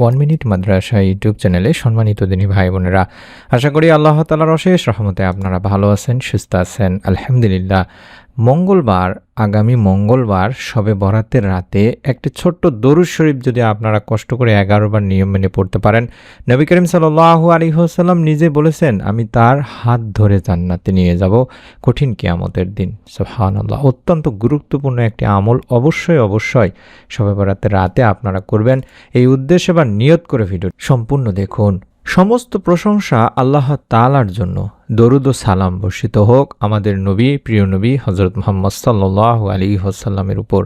One minute মাদ্রাসা YouTube চ্যানেলে সম্মানিত দিনী ভাই বোনেরা। আশা করি আল্লাহ তালার অশেষ রহমতে আপনারা ভালো আছেন, সুস্থ আছেন। আলহামদুলিল্লাহ, মঙ্গলবার, আগামী মঙ্গলবার সবে বরাতের রাতে একটি ছোট্ট দরুদ শরীফ যদি আপনারা কষ্ট করে এগারোবার নিয়ম মেনে পড়তে পারেন, নবী করিম সাল্লাহ আলী নিজে বলেছেন, আমি তার হাত ধরে জান্নাতে নিয়ে যাব কঠিন কেয়ামতের দিন। সুবহানাল্লাহ, অত্যন্ত গুরুত্বপূর্ণ একটি আমল অবশ্যই অবশ্যই সবে বরাতের রাতে আপনারা করবেন। এই উদ্দেশ্যে বা নিয়ত করে ভিডিও সম্পূর্ণ দেখুন। সমস্ত প্রশংসা আল্লাহ তালার জন্য। দরুদ ও সালাম বর্ষিত হোক আমাদের নবী, প্রিয় নবী হজরত মোহাম্মদ সাল্লাহ আলী হাসাল্লামের উপর।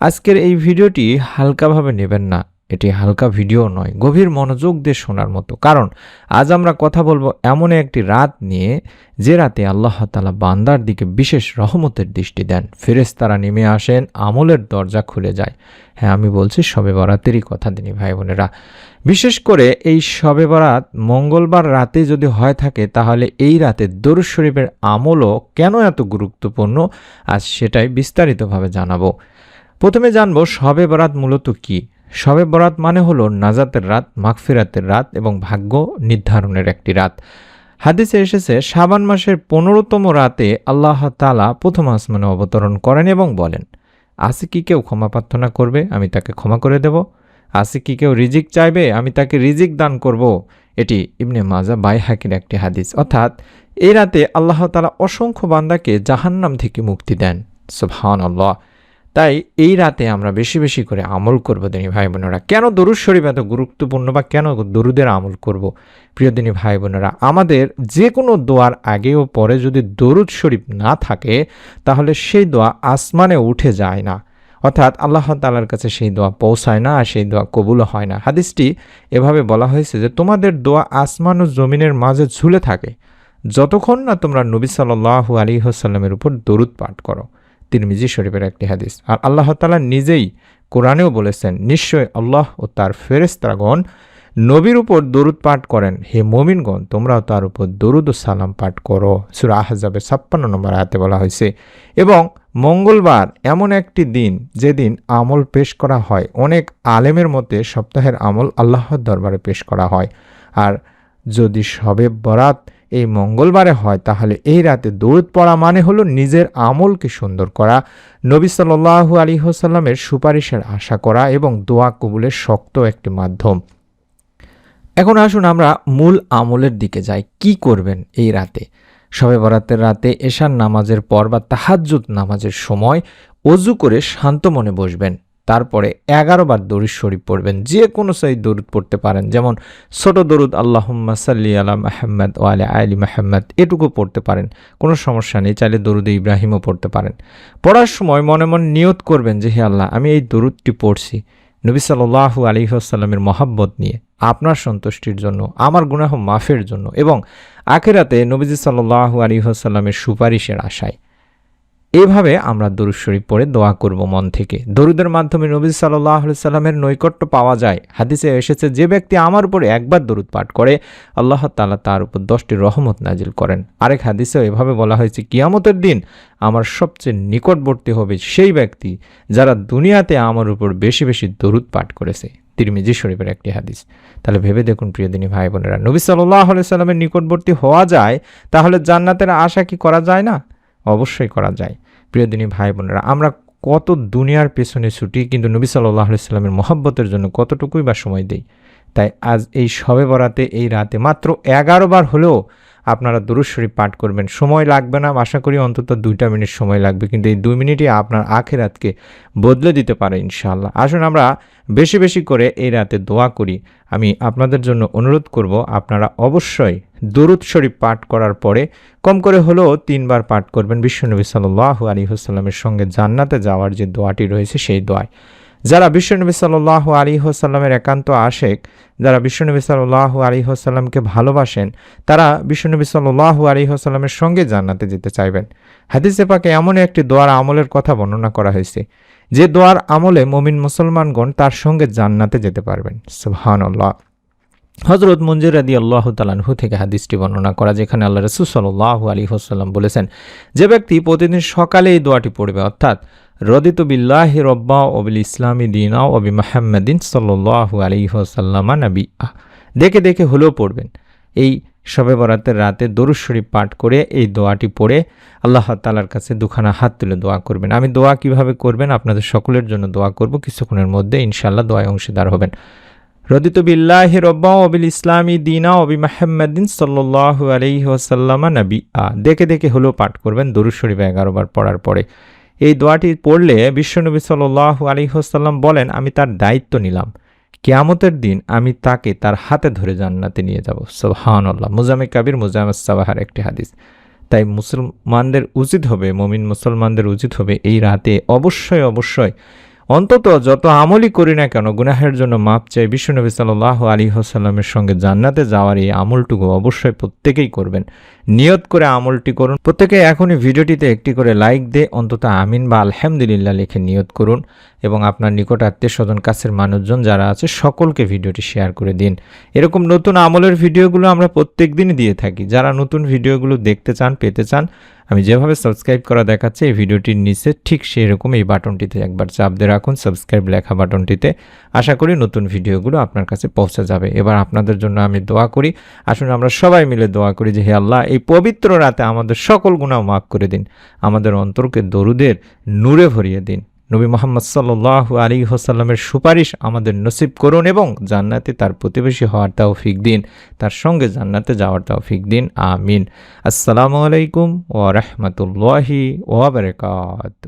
আজকের এই ভিডিওটি হালকাভাবে নেবেন না। এটি হালকা ভিডিও নয়, গভীর মনোযোগ দিয়ে শোনার মতো। কারণ আজ আমরা কথা বলব এমন একটি রাত নিয়ে যে রাতে আল্লাহ তালা বান্দার দিকে বিশেষ রহমতের দৃষ্টি দেন। ফেরেস তারা নেমে আসেন, আমলের দরজা খুলে যায়। হ্যাঁ আমি বলছি শবে বরাতেরই কথা, দিনি ভাই বোনেরা। বিশেষ করে এই শবে বরাত মঙ্গলবার রাতে যদি হয় থাকে, তাহলে এই রাতে দরুদ শরীফের আমলও কেন এত গুরুত্বপূর্ণ? আজ সেটাই বিস্তারিতভাবে জানাব। প্রথমে জানব শবে বরাত মূলত কি। শবে বরাত মানে হলো নাজাতের রাত, মাগফিরাতের রাত এবং ভাগ্য নির্ধারণের একটি রাত। হাদিসে এসেছে, শাবান মাসের পনেরোতম রাতে আল্লাহ তালা প্রথম আসমানে অবতরণ করেন এবং বলেন আছে কি কেউ ক্ষমা প্রার্থনা করবে, আমি তাকে ক্ষমা করে দেব। আছে কি কেউ রিজিক চাইবে, আমি তাকে রিজিক দান করব। এটি ইবনে মাজা বাই হাকির একটি হাদিস। অর্থাৎ, এই রাতে আল্লাহ তালা অসংখ্য বান্দাকে জাহান্নাম থেকে মুক্তি দেন। সুবহান আল্লাহ তাই এই রাতে আমরা বেশি বেশি করে আমল করব দিনী ভাই বোনেরা। কেন দরুদ শরীফ এত গুরুত্বপূর্ণ বা কেন দরুদের আমল করব? প্রিয় দিনী ভাই বোনেরা, আমাদের যে কোনো দোয়ার আগে ও পরে যদি দরুদ শরীফ না থাকে, তাহলে সেই দোয়া আসমানে উঠে যায় না। অর্থাৎ আল্লাহ তালার কাছে সেই দোয়া পৌঁছায় না, আর সেই দোয়া কবুলও হয় না। হাদিসটি এভাবে বলা হয়েছে যে, তোমাদের দোয়া আসমান ও জমিনের মাঝে ঝুলে থাকে। যতক্ষণ না তোমরা নবী সাল্লাহু আলী হাসাল্লামের উপর দরুদ পাঠ করো। তিরমিজি শরীফের একটি হাদিস। আর আল্লাহ তালা নিজেই কোরআনেও বলেছেন নিশ্চয় আল্লাহ ও তার ফেরেস্তাগণ নবীর উপর দরুদ পাঠ করেন। হে মমিনগণ, তোমরাও তার উপর দরুদ ও সালাম পাঠ করো। সুরা আহজাবে ছাপ্পান্ন নম্বর হাতে বলা হয়েছে। এবং মঙ্গলবার এমন একটি দিন, যেদিন আমল পেশ করা হয়। অনেক আলেমের মতে সপ্তাহের আমল আল্লাহর দরবারে পেশ করা হয়। আর যদি সবে বরাত এই মঙ্গলবারে হয়, তাহলে এই রাতে দৌড় পড়া মানে হলো নিজের আমলকে সুন্দর করা, নবী সাল্লু আলী হোসাল্লামের সুপারিশের আশা করা এবং দোয়া কবুলের শক্ত একটি মাধ্যম। এখন আসুন আমরা মূল আমলের দিকে যাই, কি করবেন এই রাতে? সবে বরাতের রাতে এশার নামাজের পর বা তাহাজ্জুদ নামাজের সময় অজু করে শান্ত মনে বসবেন। তারপরে বার দরুদ শরীফ পড়বেন, যে কোনো সাই দরুদ পড়তে পারেন। যেমন ছোট দরুদ, আল্লাহম্মা সাল্লি আলা মাহমদ ও আলী আলী মাহমদ এটুকু পড়তে পারেন, কোনো সমস্যা নেই। চাইলে দরুদ ইব্রাহিমও পড়তে পারেন। পড়ার সময় মনে মনে নিয়ত করবেন যে, হে আল্লাহ, আমি এই দরুদটি পড়ছি। নবী সাল্লাহু আলী আসাল্লামের মহাব্বত নিয়ে, আপনার সন্তুষ্টির জন্য, আমার গুনাহ মাফের জন্য এবং আখেরাতে নবীজি সাল্লাহু আলী আসাল্লামের সুপারিশের আশায়। এভাবে আমরা দরুদ শরীফ পড়ে দোয়া করব মন থেকে। দরুদের মাধ্যমে নবী সাল্লাহ সাল্লামের নৈকট্য পাওয়া যায়। হাদিসে এসেছে, যে ব্যক্তি আমার উপরে একবার দরুদ পাঠ করে, আল্লাহ তালা তার উপর দশটি রহমত নাজিল করেন। আরেক হাদিসেও এভাবে বলা হয়েছে, কিয়ামতের দিন আমার সবচেয়ে নিকটবর্তী হবে সেই ব্যক্তি যারা দুনিয়াতে আমার উপর বেশি বেশি দরুদ পাঠ করেছে। তিরমিজি শরীফের একটি হাদিস। তাহলে ভেবে দেখুন প্রিয়দিনী ভাই বোনেরা, নবী সাল্লাহ সাল্লামের নিকটবর্তী হওয়া যায়, তাহলে জান্নাতের আশা কি করা যায় না? অবশ্যই করা যায়। প্রিয়দিনী ভাই বোনেরা, আমরা কত দুনিয়ার পেছনে ছুটি, কিন্তু নবী সাল্লাহ সাল্লামের মহব্বতের জন্য কতটুকুই বা সময় দেই? তাই আজ এই সবে বরাতে এই রাতে মাত্র এগারো বার হলেও আপনারা দুরুদ শরীফ পাঠ করবেন। সময় লাগবে না, আশা করি অন্তত দুইটা মিনিট সময় লাগবে, কিন্তু এই দুই মিনিটই আপনার আখেরাতকে বদলে দিতে পারে ইনশাআল্লাহ। আসুন আমরা বেশি বেশি করে এই রাতে দোয়া করি। আমি আপনাদের জন্য অনুরোধ করব, আপনারা অবশ্যই দরুদ শরীফ পাঠ করার পরে কম করে হলেও তিনবার পাঠ করবেন। বিশ্বনবী সাল্লাহ আলী হুসাল্লামের সঙ্গে জান্নাতে যাওয়ার যে দোয়াটি রয়েছে সেই দোয়ায়। যারা বিশ্বনবী সাল্লাহ আলী হোসাল্লামের একান্ত আশেক, যারা বিশ্বনবী সাল্লাহ আলী হোসাল্লামকে ভালোবাসেন, তারা বিশ্বনবী সাল্লাহ আলী হোসাল্লামের সঙ্গে জান্নাতে যেতে চাইবেন। হাদিসে পাকে এমন একটি দোয়ার আমলের কথা বর্ণনা করা হয়েছে। যে দোয়ার আমলে মমিন মুসলমানগণ তার সঙ্গে জান্নাতে যেতে পারবেন। সুবহানাল্লাহ। হজরত মঞ্জুর আদি আল্লাহ তালানহু থেকে হাদিসটি বর্ণনা করা, যেখানে আল্লাহ রসুল সাল্লাহ আলী হোসাল্লাম বলেছেন, যে ব্যক্তি প্রতিদিন সকালে এই দোয়াটি পড়বে, অর্থাৎ রদিত বিল্লাহি রব্বা ওবিল ইসলামী দিনা ওবি মাহমদিন সাল্লু আলিহাসাল্লামা নবী আহ দেখে দেখে হলেও পড়বেন। এই শবে বরাতের রাতে দরুদ শরীফ পাঠ করে এই দোয়াটি পড়ে আল্লাহ তালার কাছে দুখানা হাত তুলে দোয়া করবেন। আমি দোয়া কীভাবে করবেন আপনাদের সকলের জন্য দোয়া করব। কিছুক্ষণের মধ্যে ইনশাল্লাহ দোয়ায় অংশীদার হবেন। রদিত বিল্লাহি রব্বা অবিল ইসলামী দিনা ওবি মাহমদিন সাল্লু আলহি ওসাল্লামা নবী আ দেখে দেখে হলেও পাঠ করবেন। দরুদ শরীফ এগারো বার পড়ার পরে এই দোয়াটি পড়লে বিশ্বনবী সাল্লাহ আলী হোসাল্লাম বলেন, আমি তার দায়িত্ব নিলাম। কেয়ামতের দিন আমি তাকে তার হাতে ধরে জান্নাতে নিয়ে যাব। সোহানুল্লাহ মুজামে কাবির, মুজামে সাবাহার একটি হাদিস। তাই মুসলমানদের উচিত হবে, মমিন মুসলমানদের উচিত হবে এই রাতে অবশ্যই অবশ্যই অন্তত যত আমলই করি না কেন, গুনাহের জন্য মাপ চাই বিশ্বনবী সাল্লাহ আলী হাসাল্লামের সঙ্গে জান্নাতে যাওয়ার এই আমলটুকু অবশ্যই প্রত্যেকেই করবেন। নিয়ত করে আমলটি করুন। প্রত্যেকে এখনই ভিডিওটিতে একটি করে লাইক দিয়ে অন্তত আমিন বা আলহামদুলিল্লাহ লিখে নিয়ত করুন এবং আপনার নিকট আত্মীয় স্বজন কাছের মানুষজন যারা আছে, সকলকে ভিডিওটি শেয়ার করে দিন। এরকম নতুন আমলের ভিডিওগুলো আমরা প্রত্যেক দিনই দিয়ে থাকি। যারা নতুন ভিডিওগুলো দেখতে চান, পেতে চান আমি যেভাবে সাবস্ক্রাইব করা দেখাচ্ছে, এই ভিডিওটির নিচে ঠিক সেই রকম এই বাটনটিতে একবার চাপ দিয়ে রাখুন সাবস্ক্রাইব লেখা বাটনটিতে। আশা করি নতুন ভিডিওগুলো আপনার কাছে পৌঁছে যাবে। এবার আপনাদের জন্য আমি দোয়া করি। আসুন আমরা সবাই মিলে দোয়া করি যে, হে আল্লাহ, এই পবিত্র রাতে আমাদের সকল গুণা মাফ করে দিন। আমাদের অন্তরকে দরুদের নূরে ভরিয়ে দিন। নবী মোহাম্মদ সাল্লাহ আলী হোসাল্লামের সুপারিশ আমাদের নসিব করুন এবং জান্নাতে তার প্রতিবেশী হওয়ার ফিক দিন, তার সঙ্গে জান্নাতে যাওয়ার তাও ফিক দিন, আমিন। আসসালামু আলাইকুম ও রহমতুল্লাহি ওবরকাত